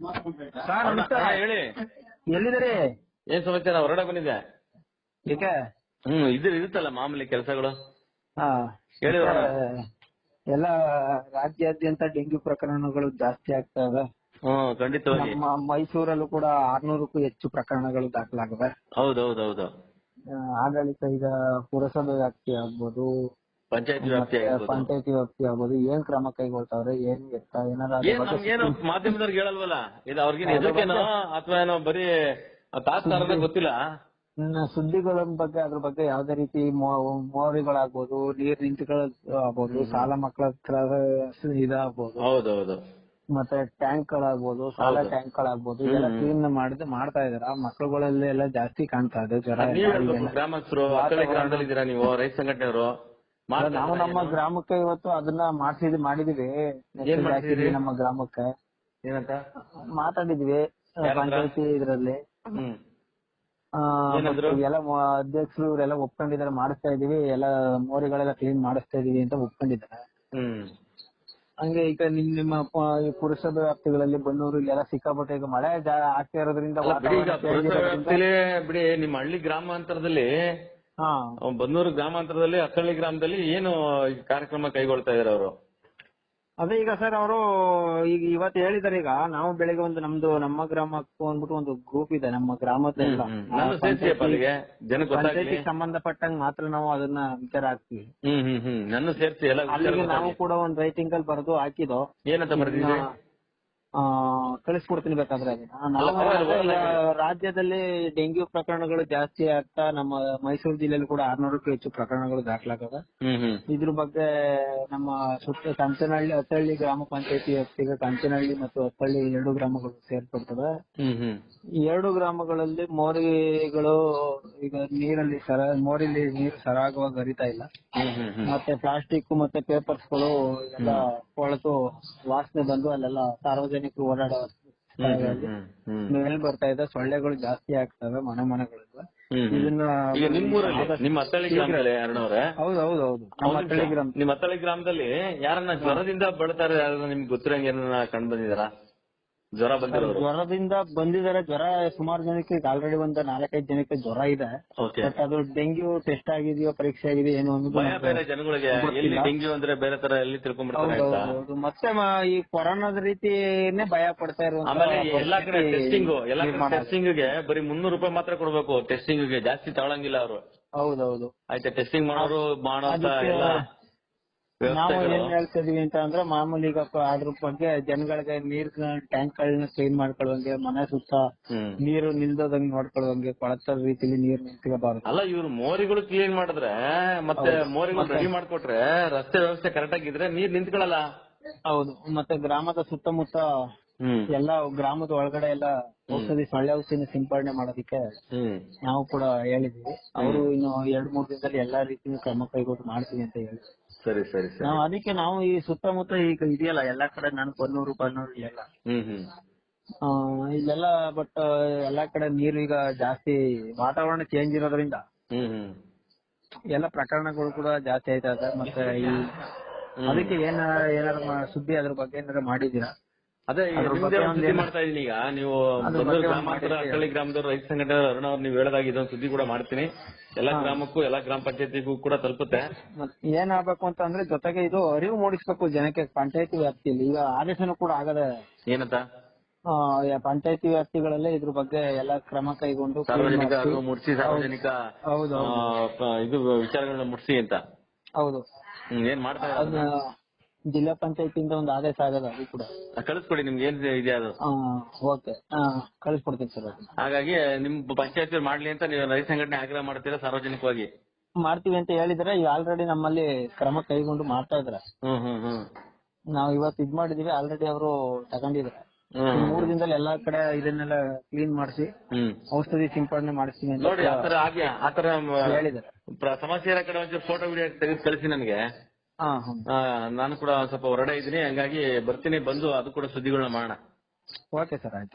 Sir ನಮಸ್ಕಾರ. ಹಾ, ಹೇಳಿ. ಎಲ್ಲಿದ್ದೀರಿ? ಏನ್ ಸಮಾಚಾರ? ಹೊರಗಡೆ ಬಂದಿದ್ದೆ ಏಕೆ ಹ್ಮ್ ಇದ್ರ ಇರುತ್ತಲ್ಲ ಮಾಮೂಲಿ ಕೆಲಸಗಳು. ಹಾ. ಹೇಳಿ ಎಲ್ಲ ರಾಜ್ಯಾದ್ಯಂತ ಡೆಂಗ್ಯೂ ಪ್ರಕರಣಗಳು ಜಾಸ್ತಿ ಆಗ್ತಾ ಇದೆ ಹ್ಮ್ ಖಂಡಿತವಾಗಿ. ನಮ್ಮ ಮೈಸೂರಲ್ಲೂ ಕೂಡ ಆರ್ನೂರಕ್ಕೂ ಹೆಚ್ಚು ಪ್ರಕರಣಗಳು ದಾಖಲಾಗಿವೆ. ಹೌದೌದೌದು. ಆಡಳಿತ ಈಗ ಪುರಸಭೆ ವ್ಯಾಪ್ತಿ ಆಗ್ಬೋದು ಪಂಚಾಯತ್ ವ್ಯಾಪ್ತಿ ಆಗಿರ್ಬೋದು ಪಂಚಾಯತಿ ವ್ಯಾಪ್ತಿ ಆಗ್ಬೋದು. ಏನ್ ಕ್ರಮ ಕೈಗೊಳ್ತಾವ್ರೆ? ಏನ್ ಎತ್ತ ಏನಾರ ಅದ್ರ ಏನ್ ಬಗ್ಗೆ ನಮ್ಗೇನು ಮಾಧ್ಯಮದವ್ರಿಗೆ ಹೇಳಲ್ವಲ್ಲ? ಇದು ಅವ್ರಿಗೇನು ಹೆದರಿಕೆನೋ ಅಥವಾ ಏನೋ ಬರೀ ತಾಸ್ತಾರ ಗೊತ್ತಿಲ್ಲ? ಇನ್ನ ಸುದ್ದಿಗಳ ಬಗ್ಗೆ ಅದ್ರ ಬಗ್ಗೆ ಯಾವ್ದೇ ರೀತಿ ಮೋರಿಗಳಾಗ್ಬೋದು ನೀರ್ ನಿಂತುಗಳ ಆಗ್ಬೋದು ಸಾಲ ಮಕ್ಕಳ ಹತ್ರ ಇದಾಗ್ಬೋದು. ಹೌದೌದು. ಮತ್ತೆ ಟ್ಯಾಂಕ್ ಗಳಾಗ್ಬೋದು ಸಾಲ ಹೌದು. ಟ್ಯಾಂಕ್ ಗಳಾಗ್ಬೋದು ಇದೆಲ್ಲ ಕ್ಲೀನ್ ಮಾಡಿದ್ ಮಾಡ್ತಾ ಇದಾರ ಮಕ್ಕಳುಗಳಲ್ಲಿ ಎಲ್ಲ ಜಾಸ್ತಿ ಕಾಣ್ತಾ ಇದೆ ಜ್ವರ ನೀವ್ ಹೇಳ್ಬೇಕು ಇವೆಲ್ಲ. ಗ್ರಾಮಸ್ಥರು ಗ್ರಾಮದಲ್ಲಿ ಇದ್ದೀರಾ ನೀವು ರೈತ ಸಂಘಟನೆಯವರು? ನಾವು ನಮ್ಮ? ಗ್ರಾಮಕ್ಕೆ ಇವತ್ತು ಅದನ್ನ ಮಾಡ್ಸಿದ್ ಮಾಡಿದಿವಿ ಏನ್ ಮಾಡ್ಸಿದ್ರಿ? ನಮ್ಮ ಗ್ರಾಮಕ್ಕೆ ಏನಂತ ಮಾತಾಡಿದ್ವಿ? ಪಂಚಾಯತಿ ಇದ್ರಲ್ಲಿ ಹ್ಮ್ ಆ, ಏನಂದ್ರು? ಮತ್ತೆ ಎಲ್ಲ ಮ- ಅಧ್ಯಕ್ಷರು ಇವರೆಲ್ಲ ಒಪ್ಕೊಂಡಿದ್ದಾರೆ ಮಾಡಿಸ್ತಾ ಇದೀವಿ ಎಲ್ಲ ಮೋರಿಗಳೆಲ್ಲ ಕ್ಲೀನ್ ಮಾಡಿಸ್ತಾ ಇದೀವಿ ಅಂತ ಒಪ್ಕೊಂಡಿದ್ದಾರೆ ಹ್ಮ್ ಹಂಗೆ ಈಗ ನಿಮ್ ನಿಮ್ಮ ಪ- ಈ ಪುರಸಭೆ ವ್ಯಾಪ್ತಿಗಳಲ್ಲಿ ಬನ್ನೂರು ಇಲ್ಲೆಲ್ಲ ಸಿಕ್ಕಾಪಟ್ಟೆ ಈಗ ಮಳೆ ಜಾ- ಆಗ್ತಾ ಇರೋದ್ರಿಂದ ಅಲ್ಲ ಬಿಡಿ ಈಗ ವಾತಾವರಣ ಪುರಸಭೆ ಇರೋದ್ರಿಂದ- ವ್ಯಾಪ್ತಿಲಿ ಬಿಡಿ ನಿಮ್ಮ ಹಳ್ಳಿ ಗ್ರಾಮಾಂತರದಲ್ಲಿ ಬನ್ನೂರು ಗ್ರಾಮಾಂತರದಲ್ಲಿ ಹತ್ತಳ್ಳಿ ಗ್ರಾಮದಲ್ಲಿ ಏನು ಈ ಕಾರ್ಯಕ್ರಮ ಕೈಗೊಳ್ತಾ ಇದಾರೆ ಅವರು? ಅದೇ ಈಗ ಸರ್ ಅವರು ಈಗ ಇವತ್ತು ಹೇಳಿದಾರೆ ಈಗ ನಾವು ಬೆಳಿಗ್ಗೆ ಒಂದು ನಮ್ದು ನಮ್ಮ ಗ್ರಾಮಕ್ಕೂ ಅಂದ್ಬಿಟ್ಟು ಒಂದು ಗ್ರೂಪ್ ಇದೆ ನಮ್ಮ ಗ್ರಾಮದಲ್ಲಿ ನಾನು ಸೇರ್ಸಿಯಪ್ಪ ಅಲ್ಲಿಗೆ. ಜನ ಗೊತ್ತಾಗ್ಲಿ. ಪಂಚಾಯತಿಗೆ ಸಂಬಂಧಪಟ್ಟಂಗ್ ಮಾತ್ರ ನಾವು ಅದನ್ನ ವಿಚಾರ ಹಾಕ್ತಿವಿ. ಹ್ಮ್ ಹ್ಮ್ ಹ್ಮ್. ನನ್ನ ಸೇರ್ಸಿ ಎಲ್ಲ ವಿಚಾರ ಅಲ್ಲಿಗೆ ನಾವು ಗೊತ್ತಾಗ್ಲಿ. ಕೂಡ ಒಂದ್ ರೈಟಿಂಗ್ ಅಲ್ಲಿ ಬರೆದು ಹಾಕಿದೋ ಏನಂತ ಬರ್ದಿದ್ರಿ ಆ, ಕಳಿಸ್ಕೊಡ್ತೀನಿ ಬೇಕಾದ್ರೆ ಅದನ್ನ. ರಾಜ್ಯದಲ್ಲಿ ಡೆಂಗ್ಯೂ ಪ್ರಕರಣಗಳು ಜಾಸ್ತಿ ಆಗ್ತಾ ನಮ್ಮ ಮೈಸೂರು ಜಿಲ್ಲೆಯಲ್ಲಿ ಕೂಡ ಆರ್ನೂರಕ್ಕೂ ಹೆಚ್ಚು ಪ್ರಕರಣಗಳು ದಾಖಲಾಗದ ಇದ್ರ ಬಗ್ಗೆ ನಮ್ಮ ಸುತ್ತ ಕಂಚನಹಳ್ಳಿ ಹತ್ತಳ್ಳಿ ಗ್ರಾಮ ಪಂಚಾಯತಿ ವ್ಯಾಪ್ತಿಗೆ ಕಂಚನಹಳ್ಳಿ ಮತ್ತು ಹತ್ತಳ್ಳಿ ಎರಡು ಗ್ರಾಮಗಳು ಸೇರ್ಪಡ್ತವೆ ಎರಡು ಗ್ರಾಮಗಳಲ್ಲಿ ಮೋರಿಗಳು ಈಗ ನೀರಲ್ಲಿ ಸರ ಮೋರಿಲಿ ನೀರು ಸರಾಗವಾಗಿ ಹರಿತಾ ಇಲ್ಲ. ಮತ್ತೆ ಪ್ಲಾಸ್ಟಿಕ್ ಮತ್ತೆ ಪೇಪರ್ಸ್ಗಳು ಎಲ್ಲ ಕೊಳೆತು ವಾಸನೆ ಬಂದು ಅಲ್ಲೆಲ್ಲ ಸಾರ್ವಜನಿಕರು ಓಡಾಡೋ ಹ್ಮ್ ಹ್ಮ್ ಹ್ಮ್ ಮೇಲೆ ಬರ್ತಾ ಇದೆ ಸೊಳ್ಳೆಗಳು ಜಾಸ್ತಿ ಆಗ್ತವೆ ಮನೆ ಮನೆಗಳಲ್ಲಿ. ಇದನ್ನ ನಿಮ್ಮ ಹತ್ತಳ್ಳಿ ಗ್ರಾಮದಲ್ಲಿ ಅರುಣವ್ರೆ ಹೌದು ಹೌದು ಹೌದು ನಮ್ಮ ಗ್ರಾಮ ನಿಮ್ಮ ಹತ್ತಳ್ಳಿ ಗ್ರಾಮದಲ್ಲಿ ಯಾರನ್ನ ಜ್ವರದಿಂದ ಬಳತಾರೆ ಯಾರನ್ನ ನಿಮ್ಗೆ ಗೊತ್ತಿರಂಗ ಏನನ್ನ ಕಂಡು ಬಂದಿದಾರ ಜ್ವರ ಬಂದಿರೋರು. ಜ್ವರದಿಂದ ಬಂದಿದ್ದಾರೆ ಜ್ವರ ಸುಮಾರು ಜನಕ್ಕೆ ಈಗ ಆಲ್ರೆಡಿ ಒಂದು ನಾಲ್ಕೈದು ಜನಕ್ಕೆ ಜ್ವರ ಇದೆ. ಬಟ್ ಅದು ಡೆಂಗ್ಯೂ ಟೆಸ್ಟ್ ಆಗಿದೆಯೋ ಪರೀಕ್ಷೆ ಆಗಿದೆಯೋ ಏನು ಭಯ ಬೇರೆ ಜನಗಳಿಗೆ. ಎಲ್ಲಿ ಡೆಂಗ್ಯೂ ಅಂದ್ರೆ ಬೇರೆ ತರ ಎಲ್ಲಿ ತಿಳ್ಕೊಂಡ್ಬಿಡ್ತಾರೆ. ಮತ್ತೆ ಈ ಕೊರೋನಾದ ರೀತಿನೇ ಭಯ ಪಡ್ತಾ ಆಮೇಲೆ ಎಲ್ಲಾ ಕಡೆ ಟೆಸ್ಟಿಂಗ್ ಎಲ್ಲಾ ಟೆಸ್ಟಿಂಗ್ಗೆ ಬರೀ ಮುನ್ನೂರು ರೂಪಾಯಿ ಮಾತ್ರ ಕೊಡ್ಬೇಕು. ಟೆಸ್ಟಿಂಗ್ಗೆ ಜಾಸ್ತಿ ತಗೊಳಂಗಿಲ್ಲ ಅವರು. ಹೌದೌದು ಆಯ್ತಾ? ಟೆಸ್ಟಿಂಗ್ ಮಾಡೋರು ಮಾಡೋ ಎಲ್ಲ ನಾವು ಏನ್ ಹೇಳ್ತಾ ಇದೀವಿ ಅಂತ ಅಂದ್ರೆ ಮಾಮೂಲಿ ಈಗ ಅದ್ರ ಬಗ್ಗೆ ಜನಗಳಿಗೆ ನೀರ್ ಟ್ಯಾಂಕ್ ಗಳನ್ನ ಕ್ಲೀನ್ ಮಾಡ್ಕೊಳ್ಳುವಂಗೆ ಮನೆ ಸುತ್ತ ನೀರು ನಿಲ್ದೋದಂಗ್ ನೋಡ್ಕೊಳ್ಳುವಂಗೆ ಕೊಳತ ರೀತಿಲಿ ನೀರ್ ನಿಂತ್ಕೋಬಾರ್ದು. ಅಲ್ಲ ಇವ್ರು ಮೋರಿಗಳು ಕ್ಲೀನ್ ಮಾಡಿದ್ರೆ ಮತ್ತೆ ಮೋರಿಗಳು ರೆಡಿ ಮಾಡ್ಕೊಟ್ರೆ ರಸ್ತೆ ವ್ಯವಸ್ಥೆ ಕರೆಕ್ಟ್ ಆಗಿದ್ರೆ ನೀರ್ ನಿಂತ್ಕೊಳ್ಳಲ್ಲ ಹೌದು. ಮತ್ತೆ ಗ್ರಾಮದ ಸುತ್ತಮುತ್ತ ಎಲ್ಲ ಗ್ರಾಮದ ಒಳಗಡೆ ಎಲ್ಲ ಔಷಧಿ ಸೊಳ್ಳೆ ಔಷಧಿ ಸಿಂಪಡಣೆ ಮಾಡೋದಕ್ಕೆ ನಾವು ಕೂಡ ಹೇಳಿದೀವಿ. ಅವರು ಇನ್ನು ಎರಡ್ ಮೂರ್ ದಿನದಲ್ಲಿ ಎಲ್ಲಾ ರೀತಿ ಕ್ರಮ ಕೈಗೊಂಡು ಮಾಡ್ತೀವಿ ಅಂತ ಹೇಳಿ. ಸರಿ ಸರಿ ನಾವು ಅದಕ್ಕೆ ನಾವು ಈ ಸುತ್ತಮುತ್ತ ಈಗ ಇದೆಯಲ್ಲ ಎಲ್ಲಾ ಕಡೆ ನಾನು ಬನ್ನೂರು ಬನ್ನೂರು ಎಲ್ಲ. ಆ, ಇಲ್ಲೆಲ್ಲ ಬಟ್ ಎಲ್ಲಾ ಕಡೆ ನೀರು ಈಗ ಜಾಸ್ತಿ ವಾತಾವರಣ ಚೇಂಜ್ ಇರೋದ್ರಿಂದ ಎಲ್ಲ ಪ್ರಕರಣಗಳು ಕೂಡ ಜಾಸ್ತಿ ಆಯ್ತಾ ಮತ್ತೆ ಈ ಅದಕ್ಕೆ ಏನ ಏನಾರ ಮಾ- ಸುದ್ದಿ ಅದ್ರ ಬಗ್ಗೆ ಏನಾರ ಮಾಡಿದೀರಾ ಅದೇ ಸುದ್ದಿ ಮಾಡ್ತಾ ಇದೀನಿ ಈಗ ನೀವು ಗ್ರಾಮಾಂತರ ಹಳ್ಳಿ ಗ್ರಾಮದವ್ರು ರೈತ ಸಂಘಟನೆ ಅರುಣ ಅವ್ರು ನೀವು ಹೇಳಿದಾಗ ಇದೊಂದು ಸುದ್ದಿ ಕೂಡ ಮಾಡ್ತೀನಿ. ಎಲ್ಲಾ ಗ್ರಾಮಕ್ಕೂ ಎಲ್ಲಾ ಗ್ರಾಮ ಪಂಚಾಯತಿಗೂ ಕೂಡ ತಲುಪುತ್ತೆ. ಏನಾಗಬೇಕು ಅಂತ ಅಂದ್ರೆ ಜೊತೆಗೆ ಇದು ಅರಿವು ಮೂಡಿಸಬೇಕು ಜನಕ್ಕೆ ಪಂಚಾಯತಿ ವ್ಯಾಪ್ತಿಯಲ್ಲಿ. ಈಗ ಆದೇಶನೂ ಕೂಡ ಆಗದೆ ಏನಂತ? ಪಂಚಾಯತಿ ವ್ಯಾಪ್ತಿಗಳಲ್ಲೇ ಇದ್ರ ಬಗ್ಗೆ ಎಲ್ಲ ಕ್ರಮ ಕೈಗೊಂಡು ಸಾರ್ವಜನಿಕ ಮಾಡ್ಸಿ- ಅರಿವು ಮೂಡಿಸಿ ಸಾರ್ವಜನಿಕ ಹೌದು ಇದು ವಿಚಾರಗಳನ್ನ ಮುಟ್ಸಿ ಅಂತ. ಹೌದು. ಏನ್ ಮಾಡ್ತಾ ಜಿಲ್ಲಾ ಪಂಚಾಯತಿಯಿಂದ ಒಂದು ಆದೇಶ ಆಗದ ಅದು ಕೂಡ. ಕಳಿಸ್ಕೊಡಿ ನಿಮ್ಗೆ ಏನ್ ಇದೆ ಅದು? ಓಕೆ. ಕಳಿಸ್ಕೊಡ್ತೀನಿ ಸರ್ ಹಾಗಾಗಿ ನಿಮ್ ಪಂಚಾಯತ್ ಮಾಡ್ಲಿ ಅಂತ ನೀವು ರೈತ ಸಂಘಟನೆ ಆಗ್ರಹ ಮಾಡ್ತೀರಾ ಸಾರ್ವಜನಿಕವಾಗಿ? ಮಾಡ್ತೀವಿ ಅಂತ ಹೇಳಿದ್ರೆ ಈಗ ಆಲ್ರೆಡಿ ನಮ್ಮಲ್ಲಿ ಕ್ರಮ ಕೈಗೊಂಡು ಮಾಡ್ತಾ ಇದ್ರ ನಾವು ಇವತ್ತು ಇದ್ ಮಾಡಿದೀವಿ ಆಲ್ರೆಡಿ ಅವರು ತಗೊಂಡಿದ್ದಾರೆ. ಮೂರು ದಿನದಲ್ಲಿ ಎಲ್ಲಾ ಕಡೆ ಇದನ್ನೆಲ್ಲ ಕ್ಲೀನ್ ಮಾಡಿಸಿ ಔಷಧಿ ಸಿಂಪಡಣೆ ಮಾಡಿಸ್ತೀನಿ ನೋಡಿ ಆತರ ಆಗಿ ಆತರ ಹೇಳಿದ್ರೆ ಸಮಸ್ಯೆ ಇರೋ ಕಡೆ ಒಂಚೂರು ಫೋಟೋ ವಿಡಿಯೋ ತೆಗೆದು ಕಳಿಸಿ ನನಗೆ. ನಾನು ಕೂಡ ಸ್ವಲ್ಪ ಹೊರಗಡೆ ಇದ್ದೀನಿ. ಹಂಗಾಗಿ ಬರ್ತೀನಿ ಬಂದು ಅದು ಕೂಡ ಸುದ್ದಿಗಳನ್ನ ಮಾಡೋಣ. ಓಕೆ ಸರ್ ಆಯ್ತು.